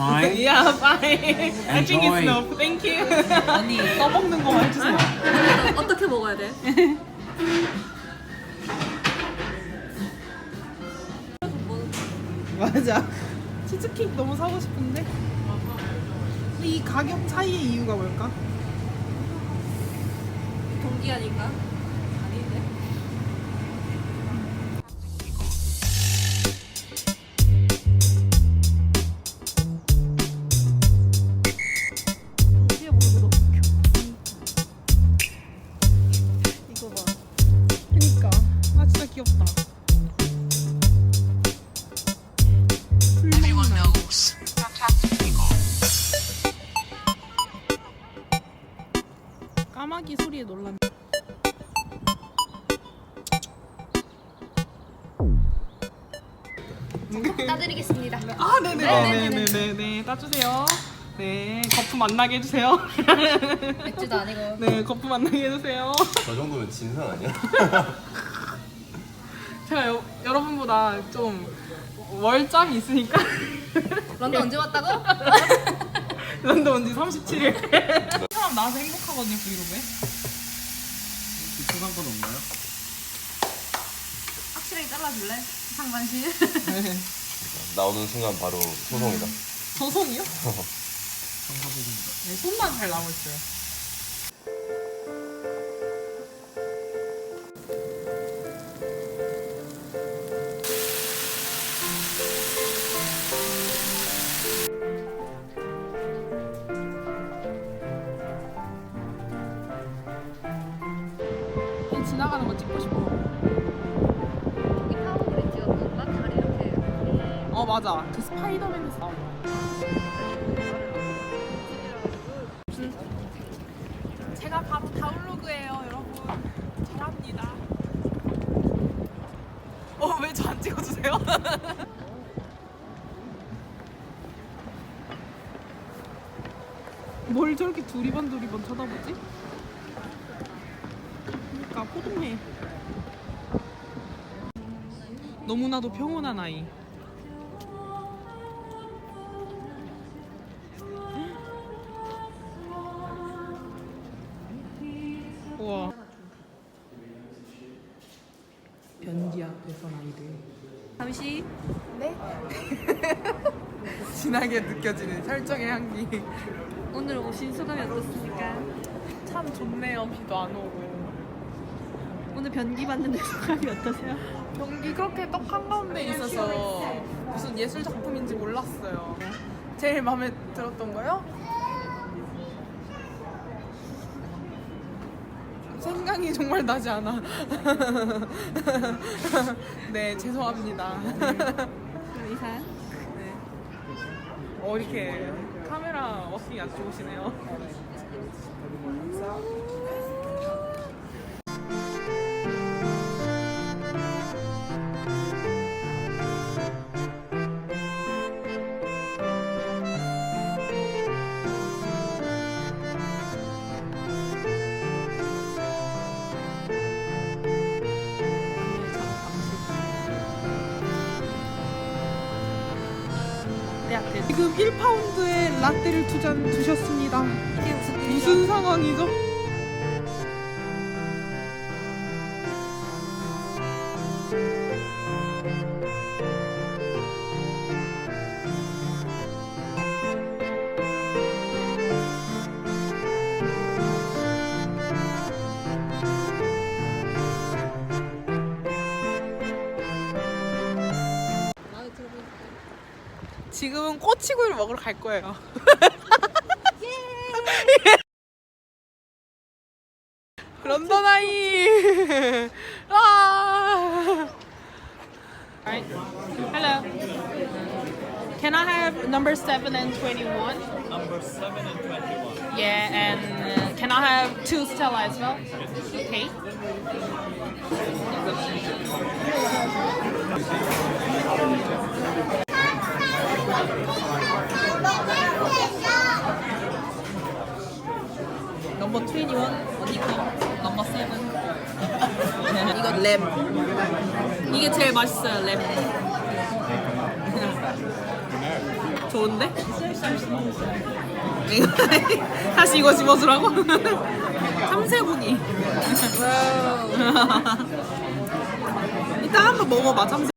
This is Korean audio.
Bye. I think it's no. Thank you. 아니 떠먹는 거만 해주세요. 어떻게 먹어야 돼? 맞아. 치즈케이크 너무 사고 싶은데. 근데 이 가격 차이의 이유가 뭘까? 동기 아닌가? 따드리겠습니다. 아 네네 네네네네 따주세요. 네 거품 안 나게 해주세요. 맥주도 아니고. 네 거품 안 나게 해주세요. 저 정도면 진상 아니야? 제가 여, 여러분보다 좀 월짬이 있으니까 런던 언제 왔다고? 런던 온지 37일. 사람 나와서 행복하거든요 브이로그에. 초상권 없나요? 확실하게 잘라줄래? 상반신. 네. 나오는 순간 바로 소송이다. 저 손이요? 네, 손만 잘 남아 있어요. 어 맞아. 그 스파이더맨에서. 제가 바로 다운로그예요, 여러분. 잘합니다. 어, 왜 저 안 찍어주세요? 뭘 저렇게 두리번 두리번 쳐다보지? 그러니까 포동해. 너무나도 평온한 아이. 우와. 변기 앞에서 아이들. 잠시 진하게 느껴지는 설정의 향기. 오늘 오신 소감이 어떻습니까? 참 좋네요. 비도 안 오고. 오늘 변기 받는데 소감이 어떠세요? 변기 그렇게 떡 한가운데 있어서 무슨 예술 작품인지 몰랐어요. 제일 마음에 들었던 거요? 생각이 정말 나지 않아. 네, 죄송합니다. 그럼 이상. 네. 어, 이렇게 카메라 워킹이 아주 좋으시네요. 지금 1파운드에 라떼를 두잔 드셨습니다. 이게 무슨 일이죠? 무슨 상황이죠? 지금은 꼬치구이를 먹으러 갈 거예요. 런던 아이. 아. Alright. Hello. Can I have number seven and twenty-one? Number 7 and 21. Yeah, and uh, can I have two Stella as well? Okay. 넘버 21 언니 거 넘버 7 이거 램 이게 제일 맛있어요 램 좋은데? 다시 이거 집어주라고? 참새구니. 이따 한번 먹어봐 참새.